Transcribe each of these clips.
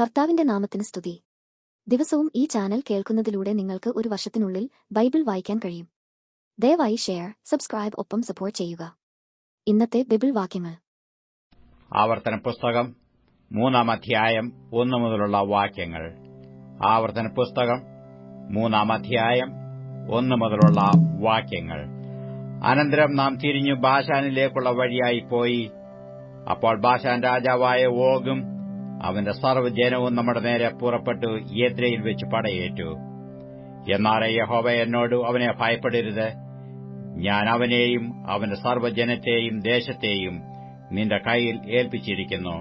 കർത്താവിന്റെ നാമത്തിന് സ്തുതി. ദിവസവും ഈ ചാനൽ കേൾക്കുന്നതിലൂടെ നിങ്ങൾക്ക് ഒരു വർഷത്തിനുള്ളിൽ ബൈബിൾ വായിക്കാൻ കഴിയും. ദയവായി ഷെയർ സബ്സ്ക്രൈബ് ഒപ്പം സപ്പോർട്ട് ചെയ്യുക. ഇന്നത്തെ ബൈബിൾ വാക്യങ്ങൾ. ആവർത്തന പുസ്തകം മൂന്നാം അധ്യായം ഒന്നു മുതലുള്ള വാക്യങ്ങൾ. ആവർത്തന പുസ്തകം മൂന്നാം അധ്യായം ഒന്നു മുതലുള്ള വാക്യങ്ങൾ. അനന്തരം നാം തിരിഞ്ഞു ബാഷാനിലേക്കുള്ള വഴിയായി പോയി. അപ്പോൾ ബാഷാൻ രാജാവായ ഓഗും അവന്റെ സർവജനവും നമ്മുടെ നേരെ പുറപ്പെട്ടു യേദ്രയിൽ വെച്ച് പടയേറ്റു. എന്നാറെ യഹോവ എന്നോട് അവനെ ഭയപ്പെടരുത്. ഞാൻ അവനെയും അവന്റെ സർവജനത്തെയും ദേശത്തെയും നിന്റെ കയ്യിൽ ഏൽപ്പിച്ചിരിക്കുന്നു.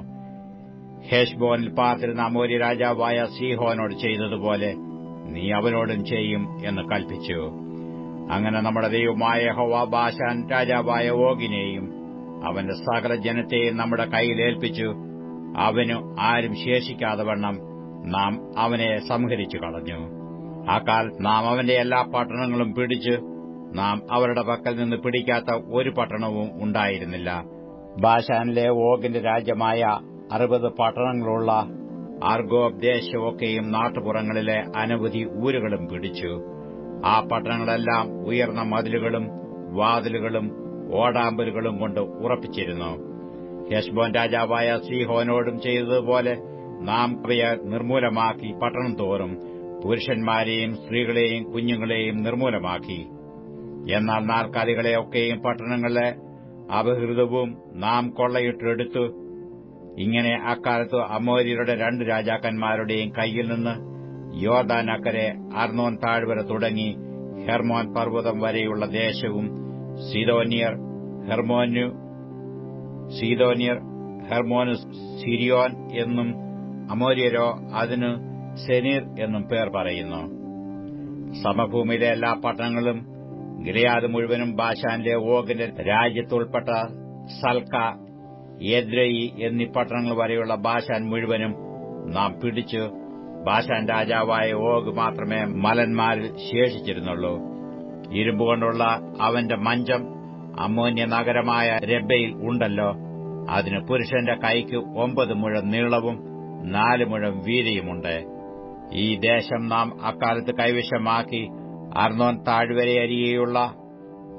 ഹേഷ്ബോനിൽ പാർത്തിരുന്ന അമോരി രാജാവായ സീഹോനോട് ചെയ്തതുപോലെ നീ അവനോടും ചെയ്യും എന്ന് കൽപ്പിച്ചു. അങ്ങനെ നമ്മുടെ ദൈവമായ ഹോവ ബാഷാൻ രാജാവായ ഓഗിനെയും അവന്റെ സകല ജനത്തെയും നമ്മുടെ കയ്യിൽ ഏൽപ്പിച്ചു. അവനു ആരും ശേഷിക്കാതെ വണ്ണം നാം അവനെ സംഹരിച്ചു കളഞ്ഞു. ആ നാം അവന്റെ എല്ലാ പട്ടണങ്ങളും പിടിച്ച് നാം അവരുടെ പക്കൽ നിന്ന് പിടിക്കാത്ത ഒരു പട്ടണവും ഉണ്ടായിരുന്നില്ല. ബാഷാനിലെ ഓഗിന്റെ രാജ്യമായ അറുപത് പട്ടണങ്ങളുള്ള അർഗോബ് ദേശമൊക്കെയും നാട്ടുപുറങ്ങളിലെ അനവധി ഊരുകളും പിടിച്ചു. ആ പട്ടണങ്ങളെല്ലാം ഉയർന്ന മതിലുകളും വാതിലുകളും ഓടാമ്പലുകളും കൊണ്ട് ഉറപ്പിച്ചിരുന്നു. ഹെഷ്ബോൻ രാജാവായ സീഹോനോടും ചെയ്തതുപോലെ നാം അവയെ നിർമൂലമാക്കി പട്ടണം തോറും പുരുഷന്മാരെയും സ്ത്രീകളെയും കുഞ്ഞുങ്ങളെയും നിർമൂലമാക്കി. എന്നാൽ നാൽക്കാലികളെയൊക്കെയും പട്ടണങ്ങളിലെ അപഹൃതവും നാം കൊള്ളയിട്ടെടുത്തു ഇങ്ങനെ അക്കാലത്ത് അമോര്യരുടെ രണ്ട് രാജാക്കന്മാരുടെയും കയ്യിൽ നിന്ന് യോർദാൻ അക്കരെ അർണോൻ താഴ്വര തുടങ്ങി ഹെർമോൻ പർവതം വരെയുള്ള ദേശവും സിദോനിയർ ഹെർമോനു സീതോനിയർ ഹെർമോനസ് സിരിയോൻ എന്നും അമോര്യരോ അതിനു സെനീർ എന്നും പേർ പറയുന്നു. സമഭൂമിയിലെ എല്ലാ പട്ടണങ്ങളും ഗിലയാദ് മുഴുവനും ബാഷാന്റെ ഓഗിന്റെ രാജ്യത്തുൾപ്പെട്ട സൽക്ക യദ്രയി എന്നീ പട്ടണങ്ങൾ വരെയുള്ള ബാഷാൻ മുഴുവനും നാം പിടിച്ചു ബാഷാൻ രാജാവായ ഓഗ് മാത്രമേ മലന്മാരിൽ ശേഷിച്ചിരുന്നുള്ളൂ. ഇരുമ്പുകൊണ്ടുള്ള അവന്റെ മഞ്ചം അമ്മോന്യ നഗരമായ രബ്ബയിൽ ഉണ്ടല്ലോ. അതിന് പുരുഷന്റെ കൈക്ക് ഒമ്പത് മുഴം നീളവും നാല് മുഴം വീതിയുമുണ്ട്. ഈ ദേശം നാം അക്കാലത്ത് കൈവശമാക്കി അർണോൻ താഴ്വരയരികെയുള്ള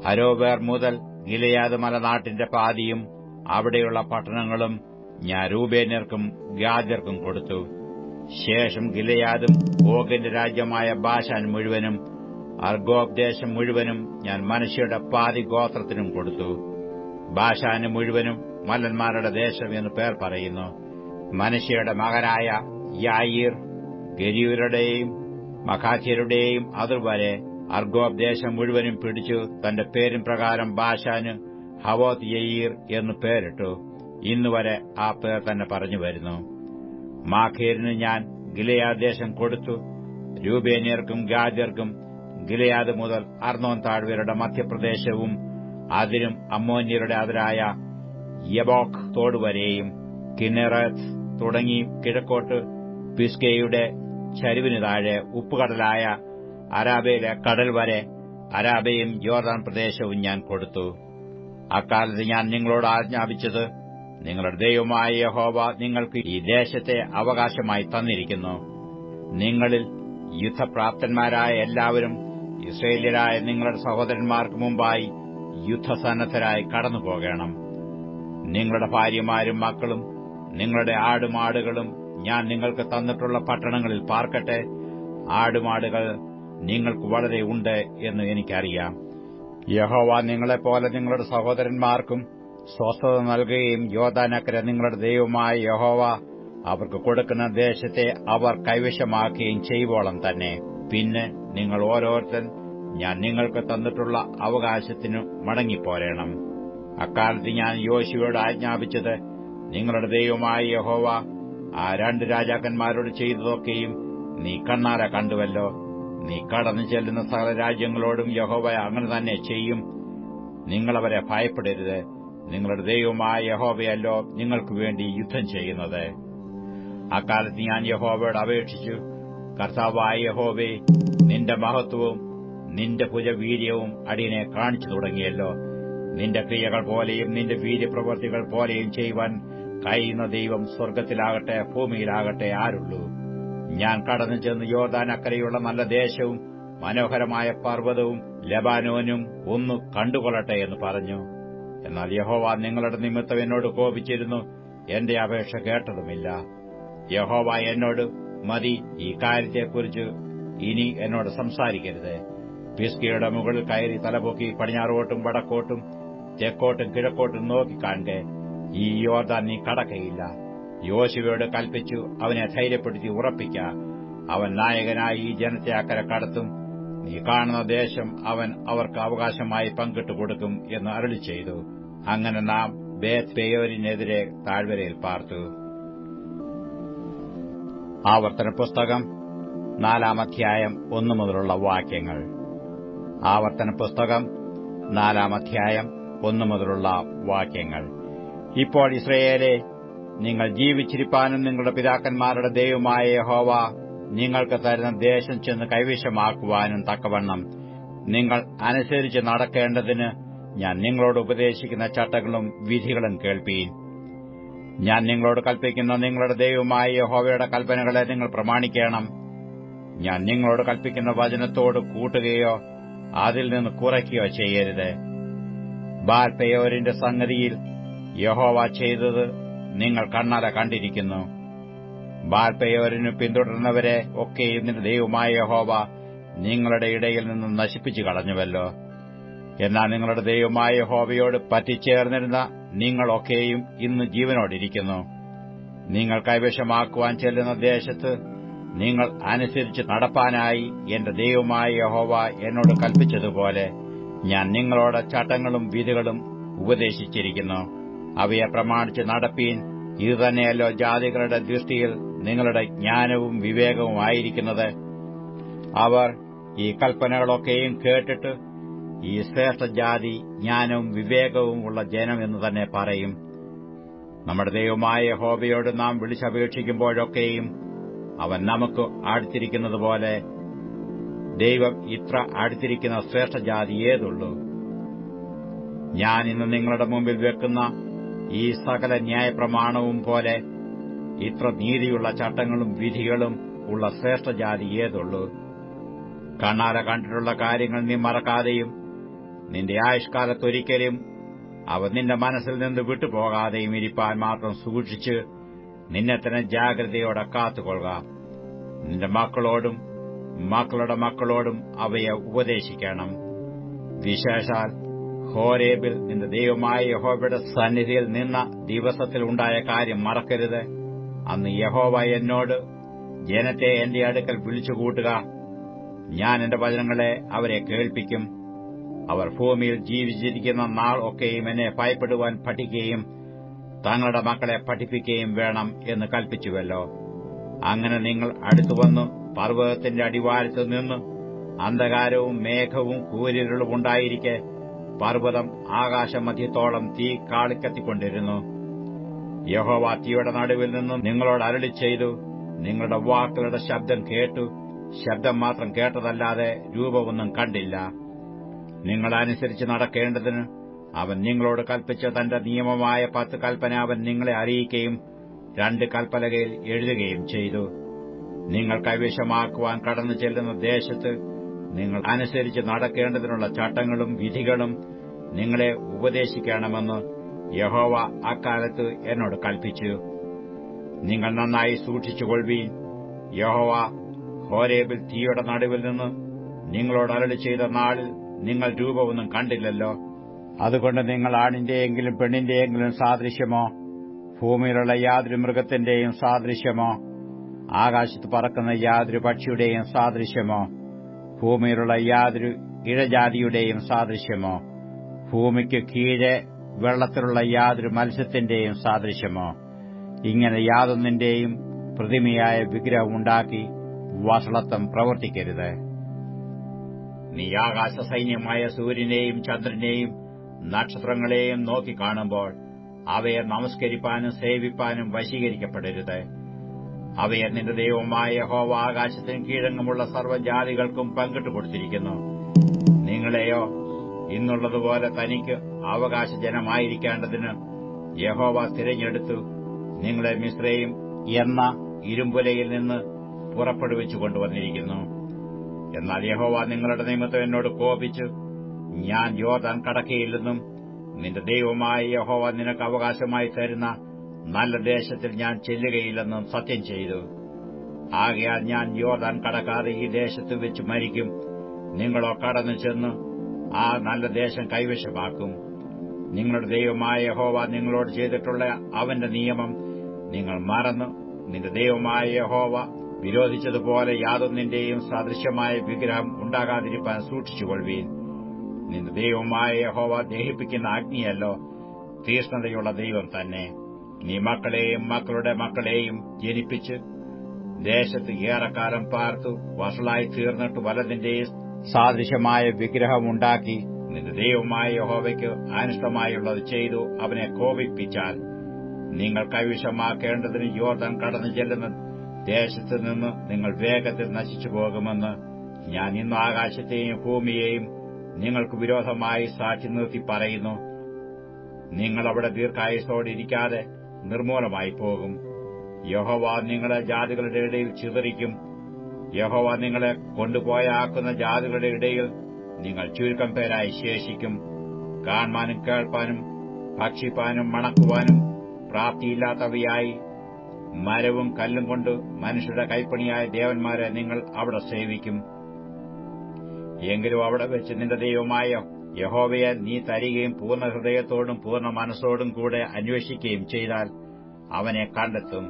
അരോബേർ മുതൽ ഗിലയാത് മലനാട്ടിന്റെ പാതിയും അവിടെയുള്ള പട്ടണങ്ങളും ഞാൻ രൂപേന്യർക്കും ഗാജർക്കും കൊടുത്തു. ശേഷം ഗിലയാദും ഓഗിന്റെ രാജ്യമായ ബാഷാൻ മുഴുവനും അർഗോബ് ദേശം മുഴുവനും ഞാൻ മനുഷ്യരുടെ പാതി ഗോത്രത്തിനും കൊടുത്തു. ഭാഷാന് മുഴുവനും മല്ലന്മാരുടെ ദേശം എന്ന് പേർ പറയുന്നു. മനുഷ്യരുടെ മകനായ യായീർ ഗരിയൂരുടെയും മഖാത്യരുടെയും അതിർവരെ അർഗോബ് ദേശം മുഴുവനും പിടിച്ചു തന്റെ പേരും പ്രകാരം ബാഷാന് ഹവോത് യയീർ എന്ന് പേരിട്ടു. ഇന്നുവരെ ആ പേർ തന്നെ പറഞ്ഞു വരുന്നു. മാഖേരിന് ഞാൻ ഗിലയാദേശം കൊടുത്തു. രൂപേനിയർക്കും ഗാദ്യർക്കും ഗിലയാദ് മുതൽ അർണോൻ താഴ്വരയുടെ മധ്യപ്രദേശവും അതിനും അമ്മോന്യരുടെ അതിരായ യബോക് തോടുവരെയും കിന്നറത്ത് തുടങ്ങി കിഴക്കോട്ട് പിസ്കയുടെ ചരിവിന് താഴെ ഉപ്പുകടലായ അരാബയിലെ കടൽ വരെ അരാബയും ജോർദാൻ പ്രദേശവും ഞാൻ കൊടുത്തു. അക്കാലത്ത് ഞാൻ നിങ്ങളോട് ആജ്ഞാപിച്ചത് നിങ്ങളുടെ ദൈവമായ യഹോവ നിങ്ങൾക്ക് ഈ ദേശത്തെ അവകാശമായി തന്നിരിക്കുന്നു. നിങ്ങളിൽ യുദ്ധപ്രാപ്തന്മാരായ എല്ലാവരും ഇസ്രയേല്യരായ നിങ്ങളുടെ സഹോദരന്മാർക്ക് മുമ്പായി യുദ്ധസന്നദ്ധരായി കടന്നുപോകണം. നിങ്ങളുടെ ഭാര്യമാരും മക്കളും നിങ്ങളുടെ ആടുമാടുകളും ഞാൻ നിങ്ങൾക്ക് തന്നിട്ടുള്ള പട്ടണങ്ങളിൽ പാർക്കട്ടെ. ആടുമാടുകൾ നിങ്ങൾക്ക് വളരെ ഉണ്ട് എന്ന് എനിക്കറിയാം. യഹോവ നിങ്ങളെപ്പോലെ നിങ്ങളുടെ സഹോദരന്മാർക്കും സ്വസ്ഥത നൽകുകയും യോദാനക്കര നിങ്ങളുടെ ദൈവമായ യഹോവ അവർക്ക് കൊടുക്കുന്ന ദേശത്തെ അവർ കൈവശമാക്കുകയും ചെയ്യുവോളം തന്നെ. പിന്നെ നിങ്ങൾ ഓരോരുത്തൻ ഞാൻ നിങ്ങൾക്ക് തന്നിട്ടുള്ള അവകാശത്തിനു മടങ്ങിപ്പോരേണം. അക്കാലത്ത് ഞാൻ യോശുവയോട് ആജ്ഞാപിച്ചത് നിങ്ങളുടെ ദൈവമായ യഹോവ ആ രണ്ട് രാജാക്കന്മാരോട് ചെയ്തതൊക്കെയും നീ കണ്ണാര കണ്ടുവല്ലോ. നീ കടന്നു ചെല്ലുന്ന സകല രാജ്യങ്ങളോടും യഹോവ അങ്ങനെ തന്നെ ചെയ്യും. നിങ്ങളവരെ ഭയപ്പെടരുത്. നിങ്ങളുടെ ദൈവമായ യഹോവയല്ലോ നിങ്ങൾക്ക് വേണ്ടി യുദ്ധം ചെയ്യുന്നത്. അക്കാലത്ത് ഞാൻ യഹോവയോട് അപേക്ഷിച്ചു. കർത്താവായ യഹോവേ നിന്റെ മഹത്വവും നിന്റെ ഭുജവീര്യവും അടിയനെ കാണിച്ചു തുടങ്ങിയല്ലോ. നിന്റെ ക്രിയകൾ പോലെയും നിന്റെ വീര്യപ്രവർത്തികൾ പോലെയും ചെയ്യുവാൻ കഴിയുന്ന ദൈവം സ്വർഗത്തിലാകട്ടെ ഭൂമിയിലാകട്ടെ ആരുള്ളൂ. ഞാൻ കടന്നു ചെന്ന് യോർദാൻ അക്കരയുള്ള നല്ല ദേശവും മനോഹരമായ പർവതവും ലബാനോനും ഒന്ന് കണ്ടുകൊള്ളട്ടെ എന്ന് പറഞ്ഞു. എന്നാൽ യഹോവ നിങ്ങളുടെ നിമിത്തം എന്നോട് കോപിച്ചിരുന്നു. എന്റെ അപേക്ഷ കേട്ടതുമില്ല. യഹോവ എന്നോട് മതി ഈ കാര്യത്തെക്കുറിച്ച് ഇനി എന്നോട് സംസാരിക്കരുത്. പിസ്കിയുടെ മുകളിൽ കയറി തലപൊക്കി പടിഞ്ഞാറോട്ടും വടക്കോട്ടും തെക്കോട്ടും കിഴക്കോട്ടും നോക്കി കാണുക ഈ യോർദാൻ നീ കടക്കയില്ല. യോശുവയോട് കൽപ്പിച്ചു അവനെ ധൈര്യപ്പെടുത്തി ഉറപ്പിക്ക. അവൻ നായകനായി ഈ ജനത്തെ അക്കരെ കടത്തും. നീ കാണുന്ന ദേശം അവൻ അവർക്ക് അവകാശമായി പങ്കിട്ടു കൊടുക്കും എന്ന് അരളി ചെയ്തു. അങ്ങനെ നാം ബേത് പേയോരിനെതിരെ താഴ്വരയിൽ പാർത്തു. ആവർത്തന പുസ്തകം നാലാം അധ്യായം ഒന്നു മുതലുള്ള വാക്യങ്ങൾ. ആവർത്തന പുസ്തകം നാലാം അധ്യായം ഒന്നു മുതലുള്ള വാക്യങ്ങൾ. ഇപ്പോൾ ഇസ്രയേലെ നിങ്ങൾ ജീവിച്ചിരിപ്പാനും നിങ്ങളുടെ പിതാക്കന്മാരുടെ ദൈവമായ യഹോവ നിങ്ങൾക്ക് തരുന്ന ദേശം ചെന്ന് കൈവശമാക്കുവാനും തക്കവണ്ണം നിങ്ങൾ അനുസരിച്ച് നടക്കേണ്ടതിന് ഞാൻ നിങ്ങളോട് ഉപദേശിക്കുന്ന ചട്ടങ്ങളും വിധികളും കേൾപ്പീൻ. ഞാൻ നിങ്ങളോട് കൽപ്പിക്കുന്ന നിങ്ങളുടെ ദൈവമായ യഹോവയുടെ കൽപ്പനകളെ നിങ്ങൾ പ്രമാണിക്കണം. ഞാൻ നിങ്ങളോട് കൽപ്പിക്കുന്ന വചനത്തോട് കൂട്ടുകയോ അതിൽ നിന്ന് കുറയ്ക്കുകയോ ചെയ്യരുത്. ബാൽപയോരിന്റെ സംഗതിയിൽ യഹോവ ചെയ്തത് നിങ്ങൾ കണ്ണാല കണ്ടിരിക്കുന്നു. ബാൽപയോരിനു പിന്തുടർന്നവരെ ഒക്കെ നിന്റെ ദൈവമായ യഹോവ നിങ്ങളുടെ ഇടയിൽ നിന്ന് നശിപ്പിച്ചു കളഞ്ഞുവല്ലോ. എന്നാൽ നിങ്ങളുടെ ദൈവമായ യഹോവയോട് പറ്റിച്ചേർന്നിരുന്ന നിങ്ങളൊക്കെയും ഇന്ന് ജീവനോടിരിക്കുന്നു. നിങ്ങൾ കൈവശമാക്കുവാൻ ചെല്ലുന്ന ദേശത്ത് നിങ്ങൾ അനുസരിച്ച് നടപ്പാനായി എന്റെ ദൈവമായ യഹോവ എന്നോട് കൽപ്പിച്ചതുപോലെ ഞാൻ നിങ്ങളോട് ചട്ടങ്ങളും വിധികളും ഉപദേശിച്ചിരിക്കുന്നു. അവയെ പ്രമാണിച്ച് നടപ്പീൻ ഇതുതന്നെയല്ലോ ജാതികളുടെ ദൃഷ്ടിയിൽ നിങ്ങളുടെ ജ്ഞാനവും വിവേകവും ആയിരിക്കുന്നത്. അവർ ഈ കൽപ്പനകളൊക്കെയും കേട്ടിട്ട് ഈ ശ്രേഷ്ഠ ജാതി ജ്ഞാനവും വിവേകവും ഉള്ള ജനം എന്ന് തന്നെ പറയും. നമ്മുടെ ദൈവമായ ഹോബയോട് നാം വിളിച്ചപേക്ഷിക്കുമ്പോഴൊക്കെയും അവൻ നമുക്ക് അടുത്തിരിക്കുന്നതുപോലെ ദൈവം ഇത്ര അടുത്തിരിക്കുന്ന ശ്രേഷ്ഠ ജാതി ഏതുള്ളൂ? ഞാൻ ഇന്ന് നിങ്ങളുടെ മുമ്പിൽ വെക്കുന്ന ഈ സകല ന്യായപ്രമാണവും പോലെ ഇത്ര നീതിയുള്ള ചട്ടങ്ങളും വിധികളും ഉള്ള ശ്രേഷ്ഠ ജാതി ഏതുള്ളൂ? കണ്ണാല കണ്ടിട്ടുള്ള കാര്യങ്ങൾ നീ മറക്കാതെയും നിന്റെ ആയുഷ്കാലത്തൊരിക്കലും അവ നിന്റെ മനസ്സിൽ നിന്ന് വിട്ടുപോകാതെയും ഇരിപ്പാൻ മാത്രം സൂക്ഷിച്ച് നിന്നെ തന്നെ ജാഗ്രതയോടെ കാത്തുകൊള്ളുക. നിന്റെ മക്കളോടും മക്കളുടെ മക്കളോടും അവയെ ഉപദേശിക്കണം. വിശേഷാൽ ഹോരേബിൽ നിന്റെ ദൈവമായ യഹോബയുടെ സന്നിധിയിൽ നിന്ന ദിവസത്തിൽ ഉണ്ടായ കാര്യം മറക്കരുത്. അന്ന് യഹോവ എന്നോട് ജനത്തെ എന്റെ അടുക്കൽ വിളിച്ചുകൂട്ടുക. ഞാൻ എന്റെ വചനങ്ങളെ അവരെ കേൾപ്പിക്കും. അവർ ഭൂമിയിൽ ജീവിച്ചിരിക്കുന്ന നാൾ ഒക്കെയും എന്നെ ഭയപ്പെടുവാൻ പഠിക്കുകയും തങ്ങളുടെ മക്കളെ പഠിപ്പിക്കുകയും വേണം എന്ന് കൽപ്പിച്ചുവല്ലോ. അങ്ങനെ നിങ്ങൾ അടുത്തുവന്നു പർവതത്തിന്റെ അടിവാരത്ത് നിന്ന് അന്ധകാരവും മേഘവും കൂരിരുളും ഉണ്ടായിരിക്കെ പർവതം ആകാശമധ്യത്തോളം തീ കാളിക്കത്തിക്കൊണ്ടിരുന്നു. യഹോവ തീയുടെ നടുവിൽ നിന്നും നിങ്ങളോട് അരളി ചെയ്തു. നിങ്ങളുടെ വാക്കുകളുടെ ശബ്ദം കേട്ടു. ശബ്ദം മാത്രം കേട്ടതല്ലാതെ രൂപമൊന്നും കണ്ടില്ല. നിങ്ങളനുസരിച്ച് നടക്കേണ്ടതിന് അവൻ നിങ്ങളോട് കൽപ്പിച്ച തന്റെ നിയമമായ പത്ത് കൽപ്പന അവൻ നിങ്ങളെ അറിയിക്കുകയും രണ്ട് കൽപ്പലകയിൽ എഴുതുകയും ചെയ്തു. നിങ്ങൾ കൈവശമാക്കുവാൻ കടന്നു ചെല്ലുന്ന ദേശത്ത് നിങ്ങൾ അനുസരിച്ച് നടക്കേണ്ടതിനുള്ള ചട്ടങ്ങളും വിധികളും നിങ്ങളെ ഉപദേശിക്കണമെന്ന് യഹോവ അക്കാലത്ത് എന്നോട് കൽപ്പിച്ചു. നിങ്ങൾ നന്നായി സൂക്ഷിച്ചുകൊള്ളുവീൻ. യഹോവ ഹോരേബിൽ തീയുടെ നടുവിൽ നിന്ന് നിങ്ങളോട് അരളി ചെയ്ത നാളിൽ നിങ്ങൾ രൂപമൊന്നും കണ്ടില്ലല്ലോ. അതുകൊണ്ട് നിങ്ങൾ ആണിന്റെയെങ്കിലും പെണ്ണിന്റെയെങ്കിലും സാദൃശ്യമോ ഭൂമിയിലുള്ള യാതൊരു മൃഗത്തിന്റെയും സാദൃശ്യമോ ആകാശത്ത് പറക്കുന്ന യാതൊരു പക്ഷിയുടെയും സാദൃശ്യമോ ഭൂമിയിലുള്ള യാതൊരു ഇഴജാതിയുടെയും സാദൃശ്യമോ ഭൂമിക്ക് കീഴെ വെള്ളത്തിലുള്ള യാതൊരു മത്സ്യത്തിന്റെയും സാദൃശ്യമോ ഇങ്ങനെ യാതൊന്നിന്റെയും പ്രതിമയായ വിഗ്രഹം ഉണ്ടാക്കി വസളത്വം പ്രവർത്തിക്കരുത്. നീ ആകാശ സൈന്യമായ സൂര്യനെയും ചന്ദ്രനെയും നക്ഷത്രങ്ങളെയും നോക്കിക്കാണുമ്പോൾ അവയെ നമസ്കരിപ്പാനും സേവിപ്പാനും വശീകരിക്കപ്പെടരുത്. അവയെ നിന്റെ ദൈവമായ ഹോവ ആകാശത്തിന് കീഴങ്ങുമുള്ള സർവജാതികൾക്കും പങ്കിട്ടു കൊടുത്തിരിക്കുന്നു. നിങ്ങളെയോ ഇന്നുള്ളതുപോലെ തനിക്ക് അവകാശ ജനമായിരിക്കേണ്ടതിന് യഹോവ തിരഞ്ഞെടുത്തു നിങ്ങളെ മിശ്രയും എന്ന ഇരുമ്പുലയിൽ നിന്ന് പുറപ്പെടുവിച്ചു കൊണ്ടുവന്നിരിക്കുന്നു എന്നാൽ യഹോവ നിങ്ങളുടെ നിമിത്തം എന്നോട് കോപിച്ചു ഞാൻ യോർദാൻ കടക്കയില്ലെന്നും നിന്റെ ദൈവമായ യഹോവ നിനക്ക് അവകാശമായി തരുന്ന നല്ല ദേശത്തിൽ ഞാൻ ചെല്ലുകയില്ലെന്നും സത്യം ചെയ്തു. ആകയാൽ ഞാൻ യോർദാൻ കടക്കാതെ ഈ ദേശത്ത് വെച്ച് മരിക്കും. നിങ്ങളോ കടന്നു ചെന്ന് ആ നല്ല ദേശം കൈവശമാക്കും. നിങ്ങളുടെ ദൈവമായ യഹോവ നിങ്ങളോട് ചെയ്തിട്ടുള്ള അവന്റെ നിയമം നിങ്ങൾ മറന്നു നിന്റെ ദൈവമായ യഹോവ വിരോധിച്ചതുപോലെ യാതൊന്നിന്റെയും സദൃശ്യമായ വിഗ്രഹം ഉണ്ടാകാതിരിക്കാൻ സൂക്ഷിച്ചുകൊള്ളുവീൻ. നിന്റെ ദൈവമായ യഹോവ ദഹിപ്പിക്കുന്ന ആജ്ഞയല്ലോ തീഷ്ണതയുള്ള ദൈവം തന്നെ. നീ മക്കളെയും മക്കളുടെ മക്കളെയും ജനിപ്പിച്ച് ദേശത്ത് ഏറെക്കാലം പാർത്തു വഷളായി തീർന്നിട്ട് വലതിന്റെയും സാദൃശ്യമായ വിഗ്രഹമുണ്ടാക്കി നിന്റെ ദൈവമായ യഹോവയ്ക്ക് അനിഷ്ടമായുള്ളത് ചെയ്തു അവനെ കോപിപ്പിച്ചാൽ നിങ്ങൾ കൈവിഷമാക്കേണ്ടതിന് യോർദാൻ കടന്നു ചെല്ലുന്ന ദേശത്ത് നിന്ന് നിങ്ങൾ വേഗത്തിൽ നശിച്ചു പോകുമെന്ന് ഞാൻ ഇന്ന് ആകാശത്തെയും ഭൂമിയെയും നിങ്ങൾക്ക് വിരോധമായി സാക്ഷി നിർത്തി പറയുന്നു. നിങ്ങൾ അവിടെ ദീർഘായുസോടെ ഇരിക്കാതെ നിർമൂലമായി പോകും. യഹോവ നിങ്ങളെ ജാതികളുടെ ഇടയിൽ ചിതറിക്കും. യഹോവ നിങ്ങളെ കൊണ്ടുപോയാക്കുന്ന ജാതികളുടെ ഇടയിൽ നിങ്ങൾ ചുരുക്കം പേരായി ശേഷിക്കും. കാണാനും കേൾപ്പാനും ഭക്ഷിപ്പാനും മണക്കുവാനും പ്രാപ്തിയില്ലാത്തവയായി മരവും കല്ലും കൊണ്ട് മനുഷ്യരുടെ കൈപ്പണിയായ ദേവന്മാരെ നിങ്ങൾ അവിടെ സേവിക്കും. എങ്കിലും അവിടെ വെച്ച് നിന്റെ ദൈവമായ യഹോവയെ നീ തരികയും പൂർണ ഹൃദയത്തോടും പൂർണ മനസ്സോടും കൂടെ അന്വേഷിക്കുകയും ചെയ്താൽ അവനെ കണ്ടെത്തും.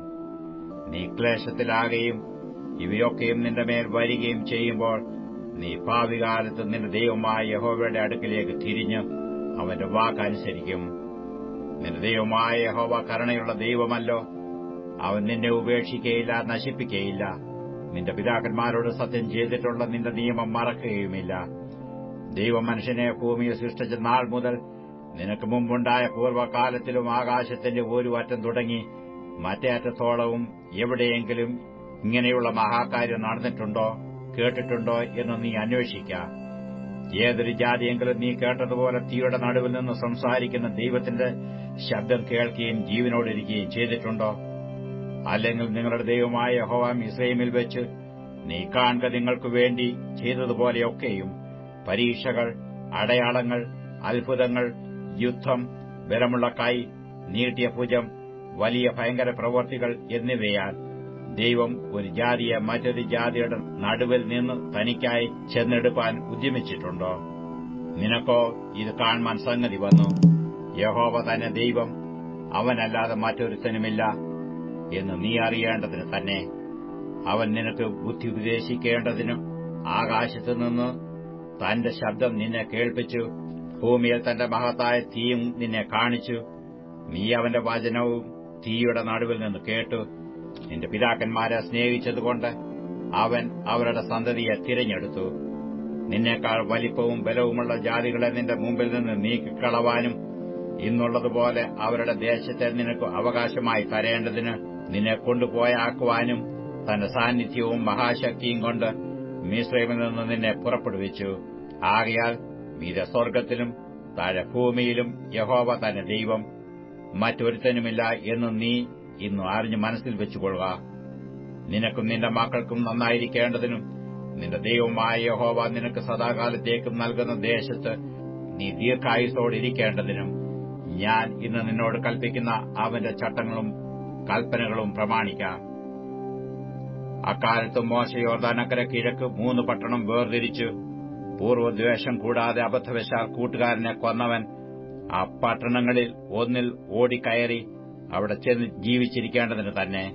നീ ക്ലേശത്തിലാകുകയും ഇവയൊക്കെയും നിന്റെ മേൽ വരികയും ചെയ്യുമ്പോൾ നീ ഭാവികാലത്ത് നിന്റെ ദൈവമായ യഹോവയുടെ അടുക്കിലേക്ക് തിരിഞ്ഞ് അവന്റെ വാക്കനുസരിക്കും നിന്റെ ദൈവമായ യഹോവ കരുണയുള്ള ദൈവമല്ലോ. അവൻ നിന്നെ ഉപേക്ഷിക്കുകയില്ല നശിപ്പിക്കയില്ല. നിന്റെ പിതാക്കന്മാരോട് സത്യം ചെയ്തിട്ടുള്ള നിന്റെ നിയമം മറക്കുകയുമില്ല. ദൈവം മനുഷ്യനെ ഭൂമിയിൽ സൃഷ്ടിച്ച നാൾ മുതൽ നിനക്ക് മുമ്പുണ്ടായ പൂർവകാലത്തിലും ആകാശത്തിന്റെ ഒരു അറ്റം തുടങ്ങി മറ്റേ അറ്റത്തോളവും എവിടെയെങ്കിലും ഇങ്ങനെയുള്ള മഹാകാര്യം നടന്നിട്ടുണ്ടോ കേട്ടിട്ടുണ്ടോ എന്ന് നീ അന്വേഷിക്കാം. ഏതൊരു ജാതിയെങ്കിലും നീ കേട്ടതുപോലെ തീയുടെ നടുവിൽ നിന്ന് സംസാരിക്കുന്ന ദൈവത്തിന്റെ ശബ്ദം കേൾക്കുകയും ജീവനോടിരിക്കുകയും ചെയ്തിട്ടുണ്ടോ? അല്ലെങ്കിൽ നിങ്ങളുടെ ദൈവമായ ഹോവാം ഇസ്രൈമിൽ വെച്ച് നീ നിങ്ങൾക്ക് വേണ്ടി ചെയ്തതുപോലെയൊക്കെയും പരീക്ഷകൾ അടയാളങ്ങൾ അത്ഭുതങ്ങൾ യുദ്ധം ബലമുള്ള കൈ നീട്ടിയ ഭുജം വലിയ ഭയങ്കര പ്രവർത്തികൾ എന്നിവയാൽ ദൈവം ഒരു ജാതിയെ മറ്റൊരു ജാതിയുടെ നടുവിൽ നിന്ന് തനിക്കായി ചെന്നെടുപ്പാൻ ഉദ്യമിച്ചിട്ടുണ്ടോ? നിനക്കോ ഇത് കാണുവാൻ സംഗതി വന്നു. യഹോവ തന്നെ ദൈവം. അവനല്ലാതെ മറ്റൊരുത്തനുമില്ല. എന്ന് നീ അറിയേണ്ടതിന് തന്നെ. അവൻ നിനക്ക് ബുദ്ധി ഉപദേശിക്കേണ്ടതിനും ആകാശത്ത് നിന്ന് തന്റെ ശബ്ദം നിന്നെ കേൾപ്പിച്ചു. ഭൂമിയിൽ തന്റെ മഹത്തായ തീയും നിന്നെ കാണിച്ചു. നീ അവന്റെ വചനവും തീയുടെ നടുവിൽ നിന്ന് കേട്ടു. നിന്റെ പിതാക്കന്മാരെ സ്നേഹിച്ചതുകൊണ്ട് അവൻ അവരുടെ സന്തതിയെ തിരഞ്ഞെടുത്തു. നിന്നേക്കാൾ വലിപ്പവും ബലവുമുള്ള ജാതികളെ നിന്റെ മുമ്പിൽ നിന്ന് നീക്കിക്കളവാനും ഇന്നുള്ളതുപോലെ അവരുടെ ദേശത്തെ നിനക്ക് അവകാശമായി തരേണ്ടതിന് നിന്നെ കൊണ്ടുപോയാക്കുവാനും തന്റെ സാന്നിധ്യവും മഹാശക്തിയും കൊണ്ട് മിശ്രമിൽ നിന്ന് നിന്നെ പുറപ്പെടുവിച്ചു. ആകയാൽ മീത സ്വർഗത്തിലും താഴെ ഭൂമിയിലും യഹോവ തന്റെ ദൈവം. മറ്റൊരുത്തനുമില്ല എന്ന് നീ ഇന്ന് അറിഞ്ഞ് മനസ്സിൽ വെച്ചുകൊള്ളുക. നിനക്കും നിന്റെ മക്കൾക്കും നന്നായിരിക്കേണ്ടതിനും നിന്റെ ദൈവമായ യഹോവ നിനക്ക് സദാകാലത്തേക്കും നൽകുന്ന ദേശത്ത് നീ ദീർഘായുസോടിരിക്കേണ്ടതിനും ഞാൻ ഇന്ന് നിന്നോട് കൽപ്പിക്കുന്ന അവന്റെ ചട്ടങ്ങളും കൽപ്പനകളും പ്രമാണിക്കാം. അക്കാലത്ത് മോശ യോർദാനക്കര കിഴക്ക് മൂന്ന് പട്ടണം വേർതിരിച്ചു. പൂർവദ്വേഷം കൂടാതെ അബദ്ധവശാൽ കൂട്ടുകാരനെ കൊന്നവൻ ആ പട്ടണങ്ങളിൽ ഒന്നിൽ ഓടിക്കയറി അവിടെ ചെന്ന് ജീവിച്ചിരിക്കേണ്ടതിന് തന്നെ.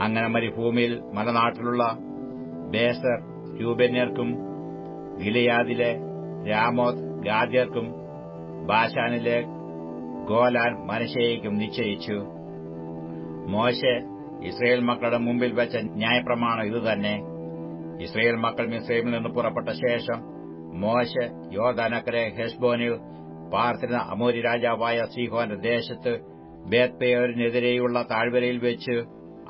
അങ്ങനെ മരുഭൂമിയിൽ മലനാട്ടിലുള്ള ബേസർ രൂപന്യർക്കും ഗിലയാദിലെ രാമോദ് ഗാദ്യർക്കും ബാഷാനിലെ ഗോലാൻ മനശേയ്ക്കും നിശ്ചയിച്ചു. മോശെ ഇസ്രയേൽ മക്കളുടെ മുമ്പിൽ വെച്ച ന്യായപ്രമാണം ഇതുതന്നെ ഇസ്രയേൽ മക്കൾ മിസ്രൈമിൽ നിന്ന് പുറപ്പെട്ട ശേഷം മോശ യോർദാനക്കരെ ഹെസ്ബോനിൽ പാർത്തിരുന്ന അമോരി രാജാവായ സിഹോന്റെ ദേശത്ത് ബേത്പേയോരിനെതിരെയുള്ള താഴ്വരയിൽ വെച്ച്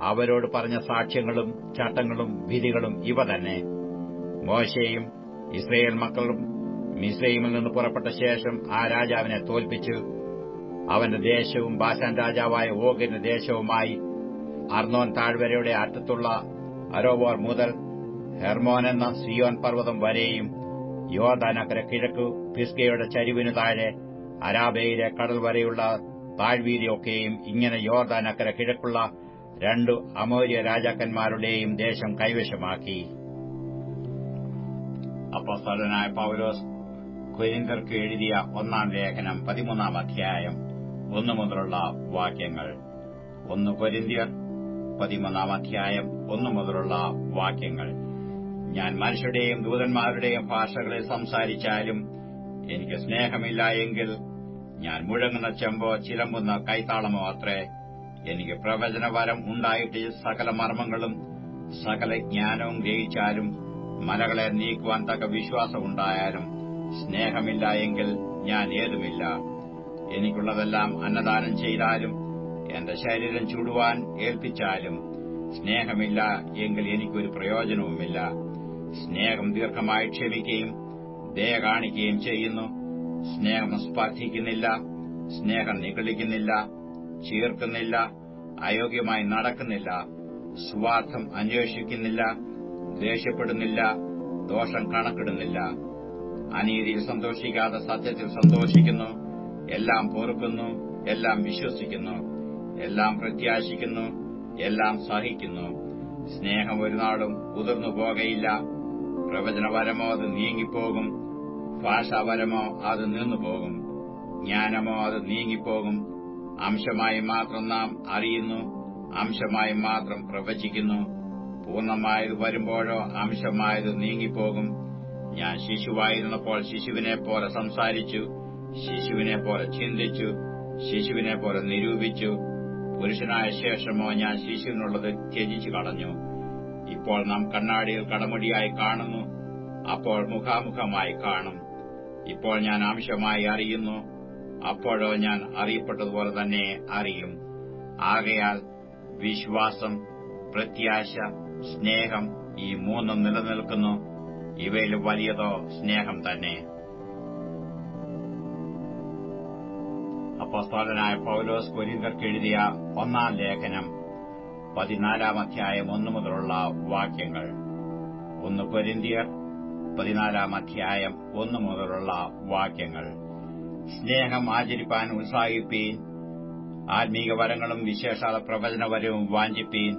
അവരോട് പറഞ്ഞ സാക്ഷ്യങ്ങളും ചട്ടങ്ങളും വിധികളും ഇവ തന്നെ. മോശയും ഇസ്രയേൽ മക്കളും മിസ്രൈമിൽ നിന്ന് പുറപ്പെട്ട ശേഷം ആ രാജാവിനെ തോൽപ്പിച്ചു അവന്റെ ദേശവും ബാശാൻ രാജാവായ ഓഗിന്റെ ദേശവുമായി അർണോൻ താഴ്വരയുടെ അറ്റത്തുള്ള അരോവോർ മുതൽ ഹെർമോൻ എന്ന സിയോൻ പർവതം വരെയും യോർദാനക്കര കിഴക്കു പിസ്കയുടെ ചരിവിനു താഴെ അരാബയിലെ കടൽ വരെയുള്ള താഴ്വീതിയൊക്കെയും ഇങ്ങനെ യോർദാനക്കര കിഴക്കുള്ള രണ്ടു അമോര്യ രാജാക്കന്മാരുടെയും ദേശം കൈവശമാക്കി. അപ്പോസ്തലനായ പൗലോസ് കൊരിന്തർക്ക് എഴുതിയ ഒന്നാം ലേഖനം പതിമൂന്നാം അധ്യായം ഒന്നു മുതലുള്ള വാക്യങ്ങൾ. ഒന്ന് കൊരിന്ത്യർ പതിമൂന്നാം അധ്യായം ഒന്നു മുതലുള്ള വാക്യങ്ങൾ. ഞാൻ മനുഷ്യരുടെയും ദൂതന്മാരുടെയും ഭാഷകളിൽ സംസാരിച്ചാലും എനിക്ക് സ്നേഹമില്ല എങ്കിൽ ഞാൻ മുഴങ്ങുന്ന ചെമ്പോ ചിലമ്പുന്ന കൈത്താളമോ അത്രേ. എനിക്ക് പ്രവചനവരം ഉണ്ടായിട്ട് സകല മർമ്മങ്ങളും സകല ജ്ഞാനവും ഗ്രഹിച്ചാലും മലകളെ നീക്കുവാൻ തക്ക വിശ്വാസമുണ്ടായാലും സ്നേഹമില്ല എങ്കിൽ ഞാൻ ഏതുമില്ല. എനിക്കുള്ളതെല്ലാം അന്നദാനം ചെയ്താലും എന്റെ ശരീരം ചൂടുവാൻ ഏൽപ്പിച്ചാലും സ്നേഹമില്ല എങ്കിൽ എനിക്കൊരു പ്രയോജനവുമില്ല. സ്നേഹം ദീർഘമായി ക്ഷമിക്കുകയും ദയ കാണിക്കുകയും ചെയ്യുന്നു. സ്നേഹം സ്പർശിക്കുന്നില്ല സ്നേഹം നിഗളിക്കുന്നില്ല ചീർക്കുന്നില്ല അയോഗ്യമായി നടക്കുന്നില്ല സ്വാർത്ഥം അന്വേഷിക്കുന്നില്ല ദേഷ്യപ്പെടുന്നില്ല ദോഷം കണക്കിടുന്നില്ല. അനീതിയിൽ സന്തോഷിക്കാതെ സത്യത്തിൽ സന്തോഷിക്കുന്നു. എല്ലാം പൊറുക്കുന്നു എല്ലാം വിശ്വസിക്കുന്നു എല്ലാം പ്രത്യാശിക്കുന്നു എല്ലാം സഹിക്കുന്നു. സ്നേഹം ഒരു നാളും ഉതിർന്നു പോകയില്ല. പ്രവചനപരമോ അത് നീങ്ങിപ്പോകും ഭാഷാപരമോ അത് നിന്നുപോകും. ജ്ഞാനമോ അത് നീങ്ങിപ്പോകും. അംശമായി മാത്രം നാം അറിയുന്നു അംശമായി മാത്രം പ്രവചിക്കുന്നു. പൂർണമായത് വരുമ്പോഴോ അംശമായത് നീങ്ങിപ്പോകും. ഞാൻ ശിശുവായിരുന്നപ്പോൾ ശിശുവിനെ പോലെ സംസാരിച്ചു. ശിശുവിനെ പോലെ ചിന്തിച്ചു ശിശുവിനെ പോലെ നിരൂപിച്ചു. പുരുഷനായ ശേഷമോ ഞാൻ ശിശുവിനുള്ളത് ത്യജിച്ചു കളഞ്ഞു. ഇപ്പോൾ നാം കണ്ണാടിയിൽ കടമുടിയായി കാണുന്നു. അപ്പോൾ മുഖാമുഖമായി കാണും. ഇപ്പോൾ ഞാൻ അംശമായി അറിയുന്നു. അപ്പോഴോ ഞാൻ അറിയപ്പെട്ടതുപോലെ തന്നെ അറിയും. ആകയാൽ വിശ്വാസം പ്രത്യാശ സ്നേഹം ഈ മൂന്നും നിലനിൽക്കുന്നു. ഇവയിൽ വലിയതോ സ്നേഹം തന്നെ. അപ്പോസ്തോലനായ പൌലോസ് കൊരിന്തർക്ക് എഴുതിയ ഒന്നാം ലേഖനം പതിനാലാം അധ്യായം ഒന്നു മുതലുള്ള വാക്യങ്ങൾ. ഒന്ന് കൊരിന്തിയർ പതിനാലാം അധ്യായം ഒന്നു മുതലുള്ള വാക്യങ്ങൾ. സ്നേഹം ആചരിപ്പാൻ ഉത്സാഹിപ്പീൻ ആത്മീക വരങ്ങളും വിശേഷാല പ്രവചനവരവും വാഞ്ചിപ്പീൻ.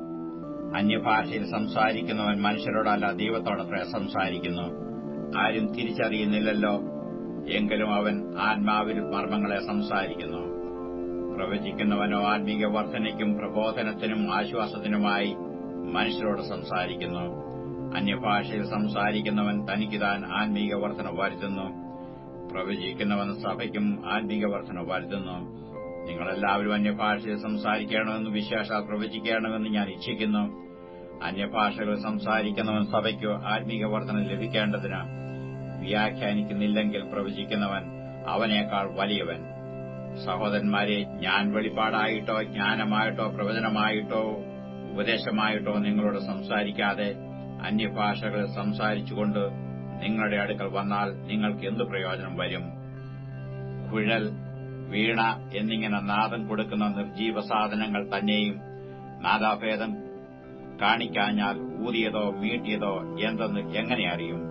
അന്യഭാഷയിൽ സംസാരിക്കുന്നവൻ മനുഷ്യരോടല്ല ദൈവത്തോടത്ര സംസാരിക്കുന്നു. ആരും തിരിച്ചറിയുന്നില്ലല്ലോ. എങ്കിലും അവൻ ആത്മാവിലും മർമ്മങ്ങളെ സംസാരിക്കുന്നു. പ്രവചിക്കുന്നവനോ ആത്മീക വർധനയ്ക്കും പ്രബോധനത്തിനും ആശ്വാസത്തിനുമായി മനുഷ്യരോട് സംസാരിക്കുന്നു. അന്യഭാഷയിൽ സംസാരിക്കുന്നവൻ തനിക്ക് താൻ ആത്മീക വർധന വരുത്തുന്നു. പ്രവചിക്കുന്നവൻ സഭയ്ക്കും ആത്മീക വർധന വരുത്തുന്നു. നിങ്ങളെല്ലാവരും അന്യഭാഷയിൽ സംസാരിക്കണമെന്ന് വിശേഷാൽ പ്രവചിക്കണമെന്ന് ഞാൻ ഇച്ഛിക്കുന്നു. അന്യഭാഷകൾ സംസാരിക്കുന്നവൻ സഭയ്ക്കോ ആത്മീക വർധന ലഭിക്കേണ്ടതിന് വ്യാഖ്യാനിക്കുന്നില്ലെങ്കിൽ പ്രവചിക്കുന്നവൻ അവനേക്കാൾ വലിയവൻ. സഹോദരന്മാരെ ഞാൻ വെളിപ്പാടായിട്ടോ ജ്ഞാനമായിട്ടോ പ്രവചനമായിട്ടോ ഉപദേശമായിട്ടോ നിങ്ങളോട് സംസാരിക്കാതെ അന്യഭാഷകൾ സംസാരിച്ചുകൊണ്ട് നിങ്ങളുടെ അടുക്കൽ വന്നാൽ നിങ്ങൾക്ക് എന്തു പ്രയോജനം വരും? കുഴൽ വീണ എന്നിങ്ങനെ നാദം കൊടുക്കുന്ന നിർജീവ സാധനങ്ങൾ തന്നെയും നാദാഭേദം കാണിക്കാഞ്ഞാൽ ഊതിയതോ മീട്ടിയതോ എന്തെന്ന് എങ്ങനെ അറിയും?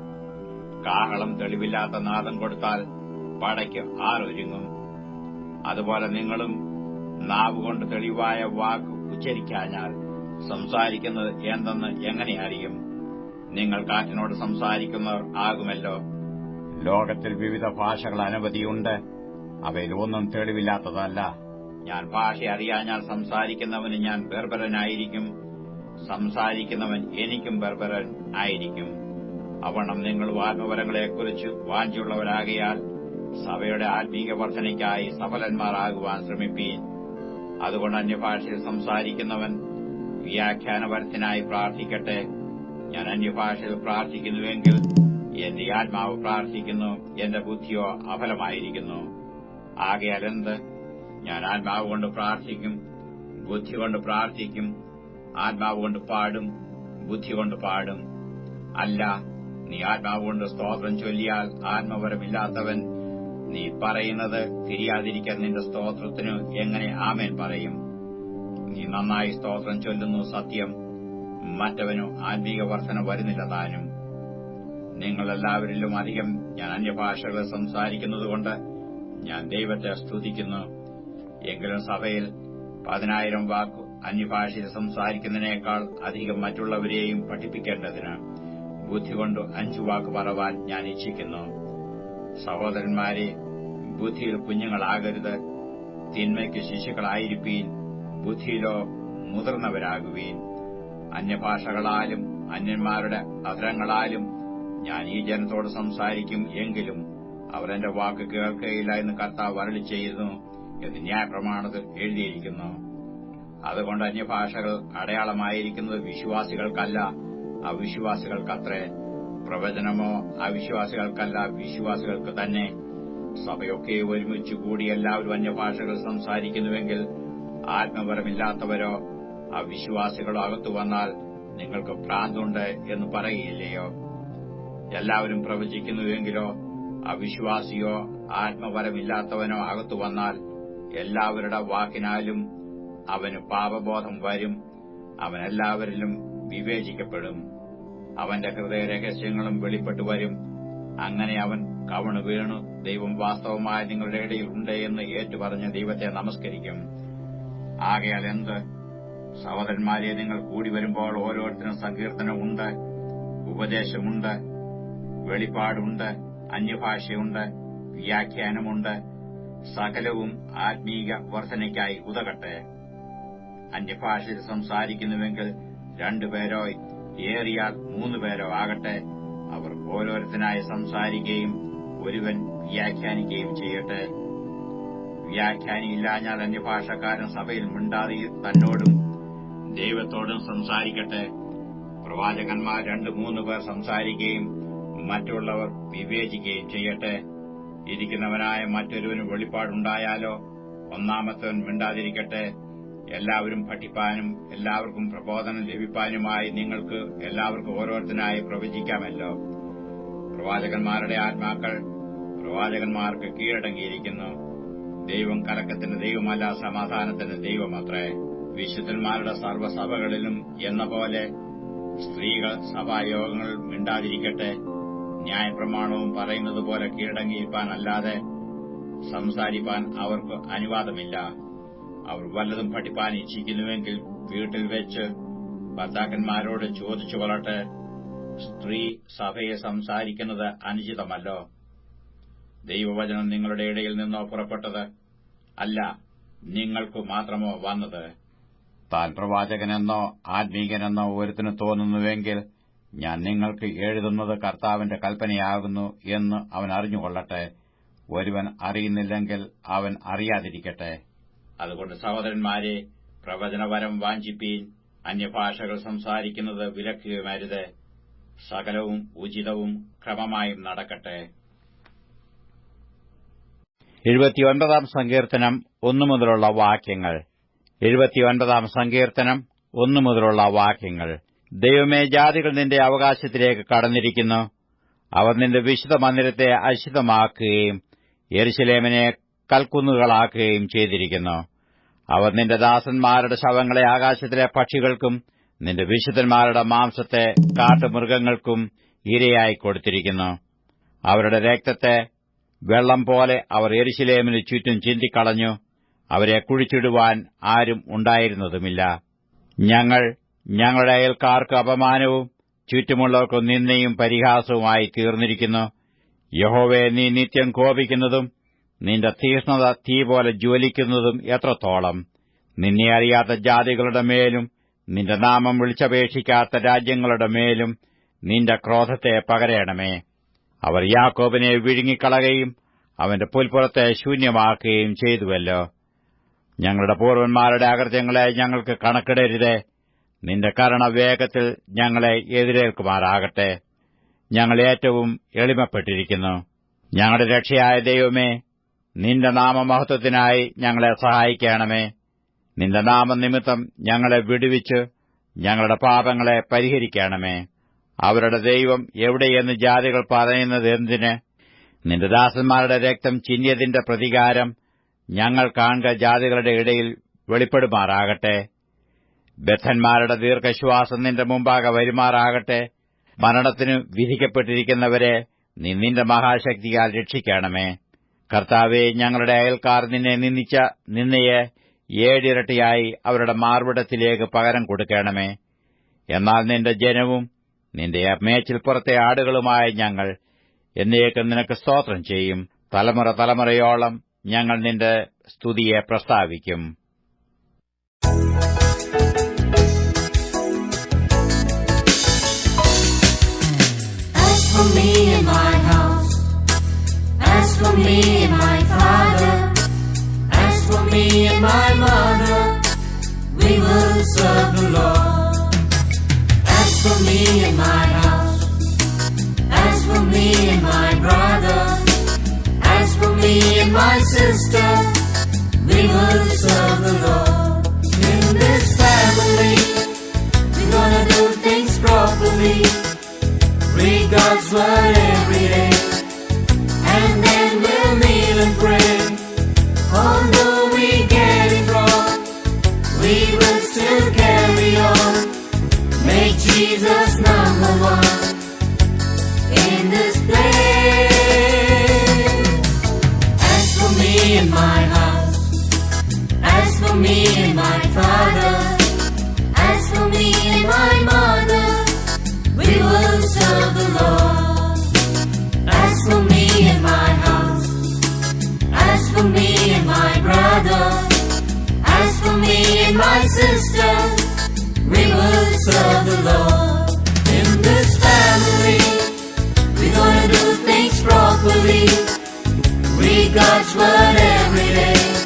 കാഹളം തെളിവില്ലാത്ത നാദം കൊടുത്താൽ പടയ്ക്ക് ആരൊരുങ്ങും? അതുപോലെ നിങ്ങളും നാവുകൊണ്ട് തെളിവായ വാക്ക് ഉച്ചരിക്കാഞ്ഞാൽ സംസാരിക്കുന്നത് എന്തെന്ന് എങ്ങനെ അറിയും? നിങ്ങൾ കാറ്റിനോട് സംസാരിക്കുന്നവർ ആകുമല്ലോ. ലോകത്തിൽ വിവിധ ഭാഷകൾ അനവധിയുണ്ട്. അവയിലൊന്നും തെളിവില്ലാത്തതല്ല. ഞാൻ ഭാഷ അറിയാഞ്ഞാൽ സംസാരിക്കുന്നവന് ഞാൻ ബർബരനായിരിക്കും. സംസാരിക്കുന്നവൻ എനിക്കും ബർബരൻ ആയിരിക്കും. അവണം നിങ്ങൾ ആത്മവരങ്ങളെക്കുറിച്ച് വാഞ്ചിയുള്ളവരാകിയാൽ സഭയുടെ ആത്മീക വർധനയ്ക്കായി സഫലന്മാരാകുവാൻ ശ്രമിപ്പീൻ. അതുകൊണ്ട് അന്യഭാഷയിൽ സംസാരിക്കുന്നവൻ വ്യാഖ്യാനപരത്തിനായി പ്രാർത്ഥിക്കട്ടെ. ഞാൻ അന്യഭാഷയിൽ പ്രാർത്ഥിക്കുന്നുവെങ്കിൽ എന്റെ ആത്മാവ് പ്രാർത്ഥിക്കുന്നു എന്റെ ബുദ്ധിയോ അഫലമായിരിക്കുന്നു. ആകയാൽ എന്ത്? ഞാൻ ആത്മാവ് കൊണ്ട് പ്രാർത്ഥിക്കും ബുദ്ധി കൊണ്ട് പ്രാർത്ഥിക്കും ആത്മാവ് കൊണ്ട് പാടും ബുദ്ധി കൊണ്ട് പാടും. അല്ല നീ ആത്മാവ് കൊണ്ട് സ്തോത്രം ചൊല്ലിയാൽ ആത്മപരമില്ലാത്തവൻ നീ പറയുന്നത് തിരിയാതിരിക്കാൻ നിന്റെ സ്തോത്രത്തിനു എങ്ങനെ ആമേൻ പറയും? നീ നന്നായി സ്തോത്രം ചൊല്ലുന്നു സത്യം. മറ്റവനു ആത്മീക വർധന വരുന്നില്ല താനും. നിങ്ങളെല്ലാവരിലും അധികം ഞാൻ അന്യഭാഷകൾ സംസാരിക്കുന്നതുകൊണ്ട് ഞാൻ ദൈവത്തെ സ്തുതിക്കുന്നു. എങ്കിലും സഭയിൽ പതിനായിരം വാക്ക് അന്യഭാഷയിൽ സംസാരിക്കുന്നതിനേക്കാൾ അധികം മറ്റുള്ളവരെയും പഠിപ്പിക്കേണ്ടതിന് ബുദ്ധി കൊണ്ട് അഞ്ചു വാക്ക് പറവാൻ ഞാൻ ഇച്ഛിക്കുന്നു. സഹോദരന്മാരെ ബുദ്ധിയിൽ കുഞ്ഞുങ്ങളാകരുത്. തിന്മയ്ക്ക് ശിശുക്കളായിരിക്കീൻ ബുദ്ധിയിലോ മുതിർന്നവരാകുവീൻ. അന്യഭാഷകളാലും അന്യന്മാരുടെ അധരങ്ങളാലും ഞാൻ ഈ ജനത്തോട് സംസാരിക്കും എങ്കിലും അവർ എന്റെ വാക്ക് കേൾക്കുകയില്ല എന്ന് കർത്താവ് അരളി ചെയ്യുന്നു എന്ന് ന്യായപ്രമാണത്തിൽ എഴുതിയിരിക്കുന്നു. അതുകൊണ്ട് അന്യഭാഷകൾ അടയാളമായിരിക്കുന്നത് വിശ്വാസികൾക്കല്ല. അവിശ്വാസികൾക്കത്രേ പ്രവചനമോ അവിശ്വാസികൾക്കല്ല വിശ്വാസികൾക്ക് തന്നെ. സഭയൊക്കെ ഒരുമിച്ച് കൂടി എല്ലാവരും അന്യഭാഷകൾ സംസാരിക്കുന്നുവെങ്കിൽ ആത്മപരമില്ലാത്തവരോ അവിശ്വാസികളോ അകത്തു വന്നാൽ നിങ്ങൾക്ക് ഭ്രാന്തുണ്ട് എന്ന് പറയുകയില്ലയോ എല്ലാവരും പ്രവചിക്കുന്നുവെങ്കിലോ അവിശ്വാസിയോ ആത്മപരമില്ലാത്തവനോ അകത്തു വന്നാൽ എല്ലാവരുടെ വാക്കിനാലും അവന് പാപബോധം വരും. അവൻ എല്ലാവരിലും വിവേചിക്കപ്പെടും. അവന്റെ ഹൃദയ രഹസ്യങ്ങളും വെളിപ്പെട്ടു വരും. അങ്ങനെ അവൻ കവണു വീണു. ദൈവം വാസ്തവമായ നിങ്ങളുടെ ഇടയിൽ ഉണ്ട് എന്ന് ഏറ്റുപറഞ്ഞ് ദൈവത്തെ നമസ്കരിക്കും. ആകയാൽ എന്ത്? സഹോദരന്മാരെ നിങ്ങൾ കൂടി വരുമ്പോൾ ഓരോരുത്തരും സങ്കീർത്തനമുണ്ട് ഉപദേശമുണ്ട് വെളിപ്പാടുണ്ട് അന്യഭാഷയുണ്ട് വ്യാഖ്യാനമുണ്ട്. സകലവും ആത്മീക വർധനയ്ക്കായി ഉതകട്ടെ. അന്യഭാഷയിൽ സംസാരിക്കുന്നുവെങ്കിൽ രണ്ടുപേരോ ഏറിയാൽ മൂന്നുപേരോ ആകട്ടെ. അവർ ഓരോരുത്തനായി സംസാരിക്കുകയും ഒരുവൻ വ്യാഖ്യാനിക്കുകയും ചെയ്യട്ടെ. വ്യാഖ്യാനിയില്ലാഞ്ഞാൽ അന്യഭാഷക്കാരൻ സഭയിൽ മിണ്ടാതെ തന്നോടും ദൈവത്തോടും സംസാരിക്കട്ടെ. പ്രവാചകന്മാർ രണ്ടു മൂന്ന് പേർ സംസാരിക്കുകയും മറ്റുള്ളവർ വിവേചിക്കുകയും ചെയ്യട്ടെ. ഇരിക്കുന്നവനായ മറ്റൊരുവന് വെളിപ്പാടുണ്ടായാലോ? ഒന്നാമത്തവൻ മിണ്ടാതിരിക്കട്ടെ. എല്ലാവരും പഠിപ്പാനും എല്ലാവർക്കും പ്രബോധനം ലഭിപ്പാനുമായി നിങ്ങൾക്ക് എല്ലാവർക്കും ഓരോരുത്തരായി പ്രവചിക്കാമല്ലോ. പ്രവാചകന്മാരുടെ ആത്മാക്കൾ പ്രവാചകന്മാർക്ക് കീഴടങ്ങിയിരിക്കുന്നു. ദൈവം കലക്കത്തിന്റെ ദൈവമല്ല സമാധാനത്തിന്റെ ദൈവമത്രേ. വിശുദ്ധന്മാരുടെ സർവസഭകളിലും എന്ന പോലെ സ്ത്രീകൾ സഭായോഗങ്ങൾ മിണ്ടാതിരിക്കട്ടെ. ന്യായപ്രമാണവും പറയുന്നത് പോലെ കീഴടങ്ങിയിരിക്കാനല്ലാതെ സംസാരിപ്പാൻ അവർക്ക് അനുവാദമില്ല. അവർ വല്ലതും പഠിപ്പാൻ ഇച്ഛിക്കുന്നുവെങ്കിൽ വീട്ടിൽ വെച്ച് ഭർത്താക്കന്മാരോട് ചോദിച്ചു കൊള്ളട്ടെ. സ്ത്രീ സഭയെ സംസാരിക്കുന്നത് അനുചിതമല്ലോ. ദൈവവചനം നിങ്ങളുടെ ഇടയിൽ നിന്നോ പുറപ്പെട്ടത് അല്ല നിങ്ങൾക്കു മാത്രമോ വന്നത്. താൻ പ്രവാചകനെന്നോ ആത്മീകനെന്നോ ഒരുത്തിന് തോന്നുന്നുവെങ്കിൽ ഞാൻ നിങ്ങൾക്ക് എഴുതുന്നത് കർത്താവിന്റെ കൽപ്പനയാകുന്നു എന്ന് അവൻ അറിഞ്ഞുകൊള്ളട്ടെ. ഒരുവൻ അറിയുന്നില്ലെങ്കിൽ അവൻ അറിയാതിരിക്കട്ടെ. അതുകൊണ്ട് സഹോദരന്മാരെ പ്രവചനവരം വാഞ്ചിപ്പീൻ അന്യഭാഷകൾ സംസാരിക്കുന്നത് വിലക്കുകയുമരുത് സകലവും ഉചിതവും ക്രമമായും നടക്കട്ടെ. എഴുപത്തിയൊൻപതാം സങ്കീർത്തനം ഒന്നു മുതലുള്ള വാക്യങ്ങൾ. എഴുപത്തിയൊൻപതാം സങ്കീർത്തനം ഒന്നു മുതലുള്ള വാക്യങ്ങൾ. ദൈവമേ ജാതികൾ നിന്റെ അവകാശത്തിലേക്ക് കടന്നിരിക്കുന്നു. അവർ നിന്റെ വിശുദ്ധ മന്ദിരത്തെ അശുദ്ധമാക്കുകയും യെരുശലേമിനെ കൽക്കുന്നുകളാക്കുകയും ചെയ്തിരിക്കുന്നു. അവർ നിന്റെ ദാസന്മാരുടെ ശവങ്ങളെ ആകാശത്തിലെ പക്ഷികൾക്കും നിന്റെ വിശുദ്ധന്മാരുടെ മാംസത്തെ കാട്ടുമൃഗങ്ങൾക്കും ഇരയായി കൊടുത്തിരിക്കുന്നു. അവരുടെ രക്തത്തെ വെള്ളം പോലെ അവർ എരിശിലേമിന് ചുറ്റും ചിന്തിക്കളഞ്ഞു. അവരെ കുഴിച്ചിടുവാൻ ആരും ഉണ്ടായിരുന്നതുമില്ല. ഞങ്ങൾ ഞങ്ങളുടെ അയൽക്കാർക്ക് അപമാനവും ചുറ്റുമുള്ളവർക്ക് നിന്ദയും പരിഹാസവുമായി തീർന്നിരിക്കുന്നു. യഹോവെ നീ നിത്യം കോപിക്കുന്നതും നിന്റെ തീഷ്ണത തീ പോലെ ജ്വലിക്കുന്നതും എത്രത്തോളം? നിന്നെ അറിയാത്ത ജാതികളുടെ മേലും നിന്റെ നാമം വിളിച്ചപേക്ഷിക്കാത്ത രാജ്യങ്ങളുടെ മേലും നിന്റെ ക്രോധത്തെ പകരേണമേ. അവർ യാക്കോബിനെ വിഴുങ്ങിക്കളകയും അവന്റെ പുൽപ്പുറത്തെ ശൂന്യമാക്കുകയും ചെയ്തുവല്ലോ. ഞങ്ങളുടെ പൂർവന്മാരുടെ അകൃത്യങ്ങളെ ഞങ്ങൾക്ക് കണക്കിടരുതേ. നിന്റെ കരണ വേഗത്തിൽ ഞങ്ങളെ എതിരേൽക്കുമാറാകട്ടെ. ഞങ്ങൾ ഏറ്റവും എളിമപ്പെട്ടിരിക്കുന്നു. ഞങ്ങളുടെ രക്ഷയായ ദൈവമേ നിന്റെ നാമമഹത്വത്തിനായി ഞങ്ങളെ സഹായിക്കണമേ. നിന്റെ നാമനിമിത്തം ഞങ്ങളെ വിടുവിച്ച് ഞങ്ങളുടെ പാപങ്ങളെ പരിഹരിക്കണമേ. അവരുടെ ദൈവം എവിടെയെന്ന് ജാതികൾ പറയുന്നത് എന്തിന്? നിന്റെ ദാസന്മാരുടെ രക്തം ചിന്യതിന്റെ പ്രതികാരം ഞങ്ങൾ കാണുക ജാതികളുടെ ഇടയിൽ വെളിപ്പെടുമാറാകട്ടെ. ബദ്ധന്മാരുടെ ദീർഘശ്വാസം നിന്റെ മുമ്പാകെ വരുമാറാകട്ടെ. മരണത്തിനു വിധിക്കപ്പെട്ടിരിക്കുന്നവരെ നീ നിന്റെ മഹാശക്തിയാൽ രക്ഷിക്കണമേ. കർത്താവെ ഞങ്ങളുടെ അയൽക്കാർ നിന്നെ നിന്ദിച്ച നിന്നയെ ഏഴിരട്ടിയായി അവരുടെ മാർവിടത്തിലേക്ക് പകരം കൊടുക്കണമേ. എന്നാൽ നിന്റെ ജനവും നിന്റെ മേച്ചിൽപ്പുറത്തെ ആടുകളുമായ ഞങ്ങൾ എന്നേക്കും നിനക്ക് സ്തോത്രം ചെയ്യും. തലമുറ തലമുറയോളം ഞങ്ങൾ നിന്റെ സ്തുതിയെ പ്രസ്താവിക്കും. Me and house, as for me and my father, as for me and my mother, we will serve the Lord. As for me and my house, as for me and my brother, as for me and my sister, we will serve the Lord. In this family, we're gonna do things properly. Read God's word every day imprint Oh no. Serve the Lord. In this family, we're gonna do things properly. God's word every day.